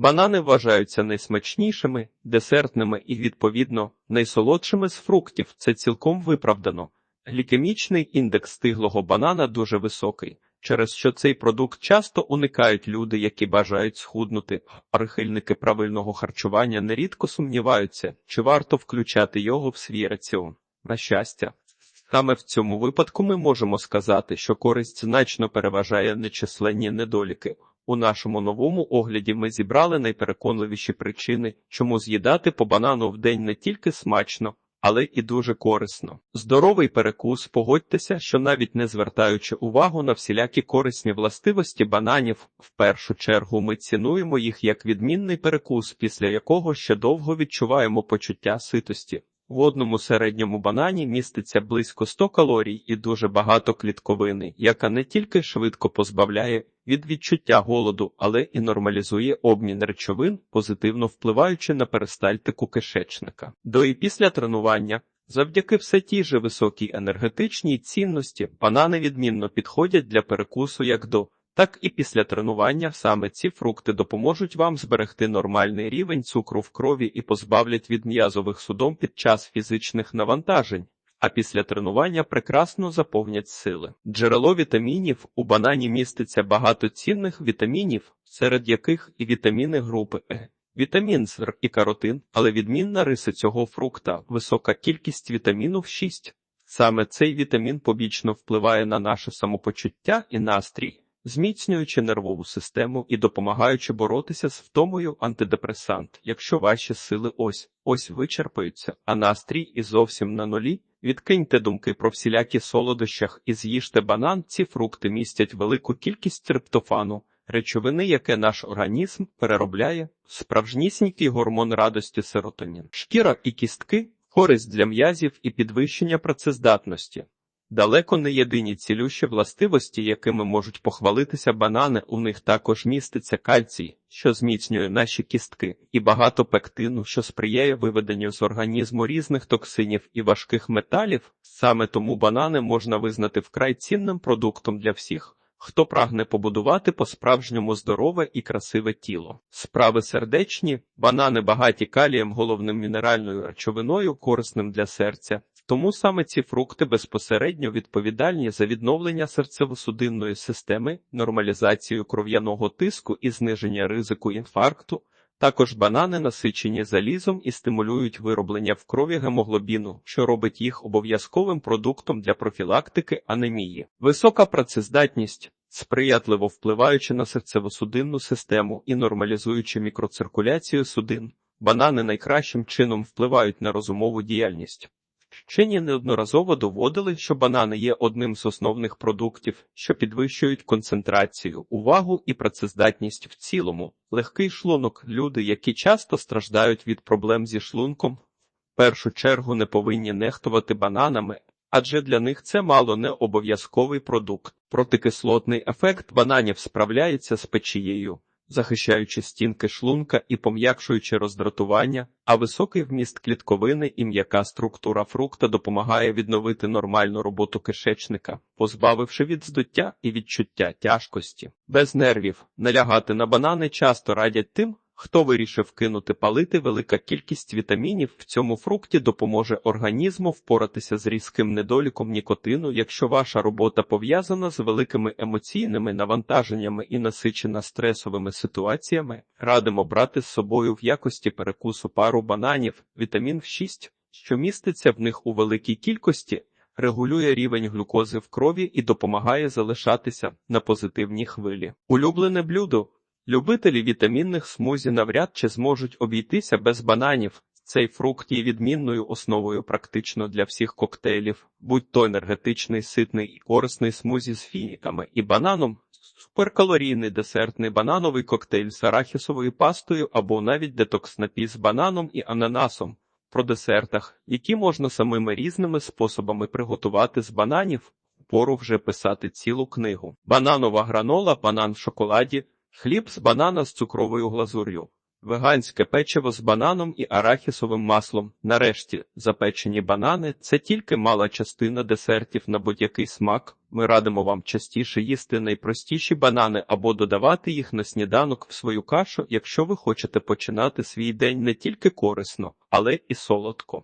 Банани вважаються найсмачнішими, десертними і, відповідно, найсолодшими з фруктів. Це цілком виправдано. Глікемічний індекс стиглого банана дуже високий, через що цей продукт часто уникають люди, які бажають схуднути. Прихильники правильного харчування нерідко сумніваються, чи варто включати його в свій раціон. На щастя, саме в цьому випадку ми можемо сказати, що користь значно переважає нечисленні недоліки. У нашому новому огляді ми зібрали найпереконливіші причини, чому з'їдати по банану в день не тільки смачно, але і дуже корисно. Здоровий перекус, погодьтеся, що навіть не звертаючи увагу на всілякі корисні властивості бананів, в першу чергу ми цінуємо їх як відмінний перекус, після якого ще довго відчуваємо почуття ситості. В одному середньому банані міститься близько 100 калорій і дуже багато клітковини, яка не тільки швидко позбавляє від відчуття голоду, але і нормалізує обмін речовин, позитивно впливаючи на перистальтику кишечника. До і після тренування. Завдяки все тій же високій енергетичній цінності банани відмінно підходять для перекусу як до, так і після тренування саме ці фрукти допоможуть вам зберегти нормальний рівень цукру в крові і позбавлять від м'язових судом під час фізичних навантажень. А після тренування прекрасно заповнять сили. Джерело вітамінів у банані міститься багато цінних вітамінів, серед яких і вітаміни групи Е. Вітамін С і каротин, але відмінна риса цього фрукта висока кількість вітаміну 6. Саме цей вітамін побічно впливає на наше самопочуття і настрій зміцнюючи нервову систему і допомагаючи боротися з втомою антидепресант. Якщо ваші сили ось ось вичерпаються, а настрій і зовсім на нулі, відкиньте думки про всілякі солодощах і з'їжте банан. Ці фрукти містять велику кількість триптофану. Речовини, яке наш організм переробляє, справжнісінький гормон радості серотонін, шкіра і кістки, користь для м'язів і підвищення працездатності. Далеко не єдині цілющі властивості, якими можуть похвалитися банани, у них також міститься кальцій, що зміцнює наші кістки, і багато пектину, що сприяє виведенню з організму різних токсинів і важких металів. Саме тому банани можна визнати вкрай цінним продуктом для всіх. Хто прагне побудувати по-справжньому здорове і красиве тіло. Справи сердечні, банани багаті калієм, головним мінеральною речовиною, корисним для серця, тому саме ці фрукти безпосередньо відповідальні за відновлення серцево-судинної системи, нормалізацію кров'яного тиску і зниження ризику інфаркту. Також банани насичені залізом і стимулюють вироблення в крові гемоглобіну, що робить їх обов'язковим продуктом для профілактики анемії. Висока працездатність, сприятливо впливаючи на серцево-судинну систему і нормалізуючи мікроциркуляцію судин, банани найкращим чином впливають на розумову діяльність. Вчені неодноразово доводили, що банани є одним з основних продуктів, що підвищують концентрацію, увагу і працездатність в цілому. Легкий шлунок люди, які часто страждають від проблем зі шлунком, в першу чергу не повинні нехтувати бананами, адже для них це мало не обов'язковий продукт. Протикислотний ефект бананів справляється з печією захищаючи стінки шлунка і пом'якшуючи роздратування, а високий вміст клітковини і м'яка структура фрукта допомагає відновити нормальну роботу кишечника, позбавивши від здуття і відчуття тяжкості. Без нервів налягати на банани часто радять тим, Хто вирішив кинути палити, велика кількість вітамінів в цьому фрукті допоможе організму впоратися з різким недоліком нікотину, якщо ваша робота пов'язана з великими емоційними навантаженнями і насичена стресовими ситуаціями, радимо брати з собою в якості перекусу пару бананів, вітамін 6, що міститься в них у великій кількості. Регулює рівень глюкози в крові і допомагає залишатися на позитивній хвилі. Улюблене блюдо Любителі вітамінних смузі навряд чи зможуть обійтися без бананів. Цей фрукт є відмінною основою практично для всіх коктейлів, будь то енергетичний, ситний і корисний смузі з фініками і бананом, суперкалорійний десертний банановий коктейль з арахісовою пастою або навіть детокс напій з бананом і ананасом. Про десертах, які можна самими різними способами приготувати з бананів, пору вже писати цілу книгу. Бананова гранола, банан в шоколаді. Хліб з банана з цукровою глазур'ю. Веганське печиво з бананом і арахісовим маслом. Нарешті, запечені банани це тільки мала частина десертів на будь-який смак. Ми радимо вам частіше їсти найпростіші банани або додавати їх на сніданок в свою кашу, якщо ви хочете починати свій день не тільки корисно, але і солодко.